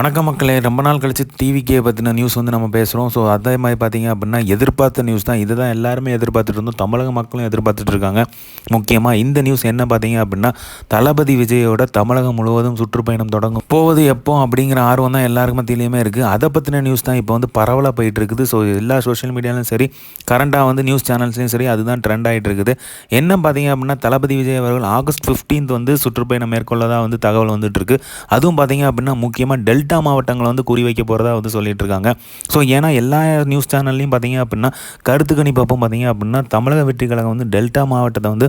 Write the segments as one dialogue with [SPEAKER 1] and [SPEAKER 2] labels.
[SPEAKER 1] வணக்கம் மக்களே. ரொம்ப நாள் கழிச்சு டிவிக்கே பற்றின நியூஸ் வந்து நம்ம பேசுகிறோம் ஸோ அதே மாதிரி பார்த்தீங்க அப்படின்னா எதிர்பார்த்த நியூஸ் தான். இதுதான் எல்லாருமே எதிர்பார்த்துட்டு இருந்தோம். தமிழக மக்களும் எதிர்பார்த்துட்டு இருக்காங்க. முக்கியமாக இந்த நியூஸ் என்ன பார்த்தீங்க அப்படின்னா தளபதி விஜயோட தமிழகம் முழுவதும் சுற்றுப்பயணம் தொடங்கும். போவது எப்போ அப்படிங்கிற ஆர்வம் தான் எல்லாருக்கும் மத்தியிலையுமே இருக்குது அதை பற்றின நியூஸ் தான் இப்போ வந்து பரவலாக போயிட்டு இருக்குது. ஸோ எல்லா சோஷியல் மீடியாலையும் சரி கரண்டாக வந்து நியூஸ் சேனல்ஸ்லையும் சரி அதுதான் ட்ரெண்ட் ஆகிட்டு இருக்குது. என்ன பார்த்தீங்க அப்படின்னா தளபதி விஜய் அவர்கள் ஆகஸ்ட் ஃபிஃப்டீன்த் வந்து சுற்றுப்பயணம் மேற்கொள்ளதாக வந்து தகவல் வந்துட்டு இருக்கு. அதுவும் பார்த்தீங்க அப்படின்னா முக்கியமாக டெல் டெல்டா மாவட்டங்களை வந்து குறி வைக்க போகிறதா வந்து சொல்லிட்டு இருக்காங்க ஸோ ஏன்னா எல்லா நியூஸ் சேனல்லையும் பார்த்தீங்க அப்படின்னா கருத்து கணிப்பப்போ பார்த்தீங்க அப்படின்னா தமிழக வெற்றி கழகம் வந்து டெல்டா மாவட்டத்தை வந்து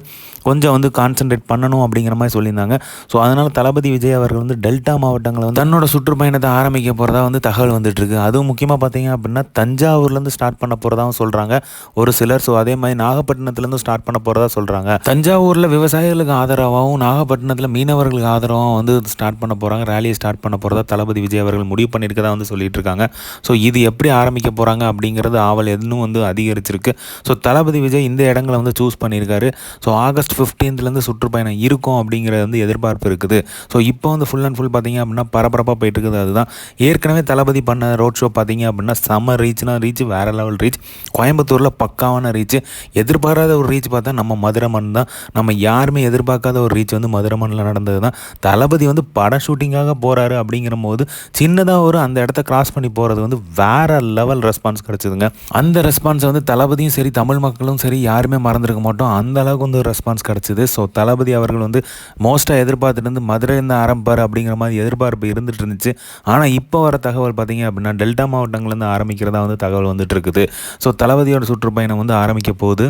[SPEAKER 1] கொஞ்சம் வந்து கான்சென்ட்ரேட் பண்ணணும் அப்படிங்கிற மாதிரி சொல்லியிருந்தாங்க. ஸோ அதனால் தளபதி விஜய் அவர்கள் வந்து டெல்டா மாவட்டங்களை வந்து தன்னோட சுற்றுப்பயணத்தை ஆரம்பிக்க போகிறதா வந்து தகவல் வந்துட்டுருக்கு. அதுவும் முக்கியமாக பார்த்தீங்க அப்படின்னா தஞ்சாவூர்லேருந்து ஸ்டார்ட் பண்ண போகிறதாவும் சொல்கிறாங்க ஒரு சிலர் ஸோ அதே மாதிரி நாகப்பட்டினத்துலேருந்து ஸ்டார்ட் பண்ண போகிறதா சொல்கிறாங்க தஞ்சாவூரில் விவசாயிகளுக்கு ஆதரவாகவும் நாகப்பட்டினத்தில் மீனவர்களுக்கு ஆதரவாகவும் வந்து ஸ்டார்ட் பண்ண போகிறாங்க ரேலியை ஸ்டார்ட் பண்ண போகிறதா தளபதி விஜய் அவர்கள் முடிவு பண்ணியிருக்கதா வந்து சொல்லிட்டு இருக்காங்க ஸோ இது எப்படி ஆரம்பிக்க போகிறாங்க அப்படிங்கிறது ஆவல் இன்னும் வந்து அதிகரிச்சிருக்கு. ஸோ தளபதி விஜய் இந்த இடங்களை வந்து சூஸ் பண்ணியிருக்காரு. ஸோ ஆகஸ்ட் ஃபிஃப்டீன்த்லேருந்து சுற்றுப்பயணம் இருக்கும் அப்படிங்கிறது வந்து எதிர்பார்ப்பு இருக்குது. ஸோ இப்போ வந்து ஃபுல் அண்ட் ஃபுல் பார்த்தீங்க அப்படின்னா பரபரப்பாக போயிட்டு இருக்குது அதுதான். ஏற்கனவே தளபதி பண்ண ரோட் ஷோ பார்த்தீங்க அப்படின்னா செம்ம ரீச்னா ரீச் வேற லெவல் ரீச் கோயம்புத்தூரில் பக்காவான ரீச் எதிர்பாராத ஒரு ரீச் பார்த்தா நம்ம மதுரை மண் தான். நம்ம யாருமே எதிர்பார்க்காத ஒரு ரீச் வந்து மதுரை மண்ணில் நடந்தது தான் தளபதி வந்து படம் ஷூட்டிங்காக போகிறாரு அப்படிங்கிற போது சின்னதாக ஒரு அந்த இடத்த கிராஸ் பண்ணி போகிறது வந்து வேற லெவல் ரெஸ்பான்ஸ் கிடச்சிதுங்க. அந்த ரெஸ்பான்ஸை வந்து தளபதியும் சரி தமிழ் மக்களும் சரி யாருமே மறந்துருக்க மாட்டோம். அந்த அளவுக்கு வந்து ஒரு ரெஸ்பான்ஸ் கிடச்சிது. ஸோ தளபதி அவர்கள் வந்து மோஸ்ட்டாக எதிர்பார்த்துட்டு இருந்து மதுரையிலேருந்து ஆரம்பிப்பார் அப்படிங்கிற மாதிரி எதிர்பார்ப்பு இருந்துட்டு இருந்துச்சு. ஆனால் இப்போ வர தகவல் பார்த்தீங்க அப்படின்னா டெல்டா மாவட்டங்கள்லேருந்து ஆரம்பிக்கிறதா வந்து தகவல் வந்துட்டு இருக்குது. ஸோ தளபதியோட சுற்றுப்பயணம் வந்து ஆரம்பிக்க போகுது.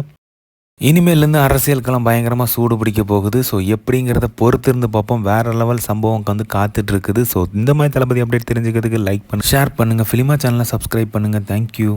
[SPEAKER 1] இனிமேலேருந்து அரசியல் பயங்கரமாக சூடு பிடிக்க போகுது. ஸோ எப்படிங்கிறத பொறுத்து இருந்து பார்ப்போம். வேற லெவல் சம்பவம் வந்து காத்துட்டு இருக்குது ஸோ இந்த மாதிரி தளபதி அப்டேட் தெரிஞ்சுக்கிறதுக்கு லைக் பண்ணு ஷேர் பண்ணுங்கள் ஃபிலிமா சேனலை சப்ஸ்கிரைப் பண்ணுங்கள் தேங்க்யூ